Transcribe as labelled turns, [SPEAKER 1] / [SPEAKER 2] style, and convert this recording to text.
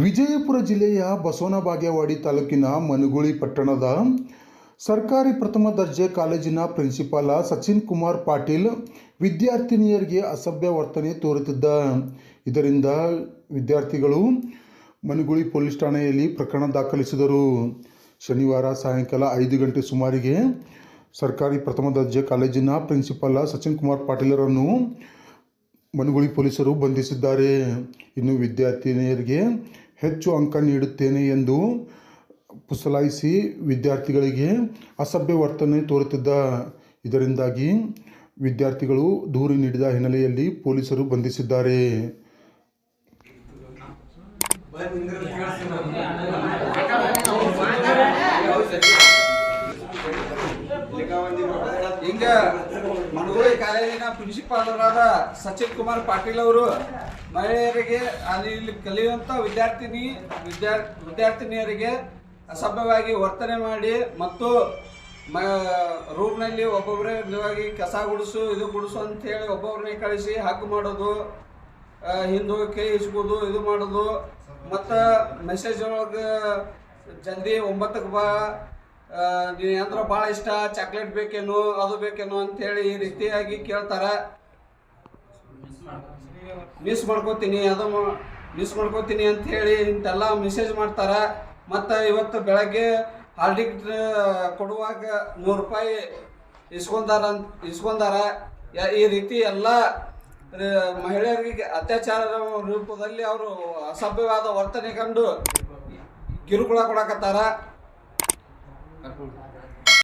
[SPEAKER 1] ವಿಜಯಪುರ ಜಿಲ್ಲೆಯ ಬಸವನ ಬಾಗೇವಾಡಿ ತಾಲೂಕಿನ ಮನುಗುಳಿ ಪಟ್ಟಣದ ಸರ್ಕಾರಿ ಪ್ರಥಮ ದರ್ಜೆ ಕಾಲೇಜಿನ ಪ್ರಿನ್ಸಿಪಾಲ ಸಚಿನ್ ಕುಮಾರ್ ಪಾಟೀಲ್ ವಿದ್ಯಾರ್ಥಿನಿಯರಿಗೆ ಅಸಭ್ಯ ವರ್ತನೆ ತೋರುತ್ತಿದ್ದ. ಇದರಿಂದ ವಿದ್ಯಾರ್ಥಿಗಳು ಮನುಗುಳಿ ಪೊಲೀಸ್ ಠಾಣೆಯಲ್ಲಿ ಪ್ರಕರಣ ದಾಖಲಿಸಿದರು. ಶನಿವಾರ ಸಾಯಂಕಾಲ ಐದು ಗಂಟೆ ಸುಮಾರಿಗೆ ಸರ್ಕಾರಿ ಪ್ರಥಮ ದರ್ಜೆ ಕಾಲೇಜಿನ ಪ್ರಿನ್ಸಿಪಾಲ ಸಚಿನ್ ಕುಮಾರ್ ಪಾಟೀಲರನ್ನು ಮನುಗುಳಿ ಪೊಲೀಸರು ಬಂಧಿಸಿದ್ದಾರೆ. ಇನ್ನು ವಿದ್ಯಾರ್ಥಿನಿಯರಿಗೆ ಹೆಚ್ಚು ಅಂಕ ನೀಡುತ್ತೇನೆ ಎಂದು ಪುಸಲಾಯಿಸಿ ವಿದ್ಯಾರ್ಥಿಗಳಿಗೆ ಅಸಭ್ಯ ವರ್ತನೆ ತೋರುತ್ತಿದ್ದ ಇದರಿಂದಾಗಿ ವಿದ್ಯಾರ್ಥಿಗಳು ದೂರು ನೀಡಿದ ಹಿನ್ನೆಲೆಯಲ್ಲಿ ಪೊಲೀಸರು ಬಂಧಿಸಿದ್ದಾರೆ.
[SPEAKER 2] ಹಿಂಗ ಮನಗೋಳಿ ಕಾಲೇಜಿನ ಪ್ರಿನ್ಸಿಪಾಲರಾದ ಸಚಿನ್ ಕುಮಾರ್ ಪಾಟೀಲ್ ಅವರು ಮಹಿಳೆಯರಿಗೆ ಅಲ್ಲಿ ಇಲ್ಲಿ ಕಲಿಯುವಂತ ವಿದ್ಯಾರ್ಥಿನಿ, ವಿದ್ಯಾ, ವಿದ್ಯಾರ್ಥಿನಿಯರಿಗೆ ಅಸಭ್ಯವಾಗಿ ವರ್ತನೆ ಮಾಡಿ ಮತ್ತು ಮ, ರೂಮ್ನಲ್ಲಿ ಒಬ್ಬೊಬ್ಬರೇ ನಿಜವಾಗಿ ಕಸ ಗುಡಿಸು, ಇದು ಗುಡಿಸು ಅಂತ ಹೇಳಿ ಒಬ್ಬೊಬ್ಬರನ್ನೇ ಕಳಿಸಿ ಹಾಕು ಮಾಡೋದು ಹಿಂದೂ ಕೈ ಇಸ್ಕೋದು ಇದು ಮಾಡೋದು. ಮತ್ತು ಮೆಸೇಜ್ ಒಳಗೆ ಜಲ್ದಿ ಒಂಬತ್ತಕ್ಕೆ ಬಾ ಅಂದ್ರೆ ಭಾಳ ಇಷ್ಟ ಚಾಕ್ಲೇಟ್ ಬೇಕೇನು, ಅದು ಬೇಕೇನು ಅಂತೇಳಿ ಈ ರೀತಿಯಾಗಿ ಕೇಳ್ತಾರೆ. ಮಿಸ್ ಮಾಡ್ಕೋತೀನಿ, ಅದು ಮಿಸ್ ಮಾಡ್ಕೋತೀನಿ ಅಂತ ಹೇಳಿ ಇಂತೆಲ್ಲ ಮೆಸೇಜ್ ಮಾಡ್ತಾರೆ. ಮತ್ತು ಇವತ್ತು ಬೆಳಗ್ಗೆ ಹಾಲ್ ಟಿಕೆಟ್ ಕೊಡುವಾಗ ನೂರು ರೂಪಾಯಿ ಇಸ್ಕೊಂಡಾರ ಅಂತ, ಇಸ್ಕೊಂಡಾರ. ಈ ರೀತಿ ಎಲ್ಲ ಮಹಿಳೆಯರಿಗೆ ಅತ್ಯಾಚಾರ ರೂಪದಲ್ಲಿ ಅವರು ಅಸಭ್ಯವಾದ ವರ್ತನೆ ಕಂಡು ಕಿರುಕುಳ ಕೊಡಕತ್ತಾರ. Carpool.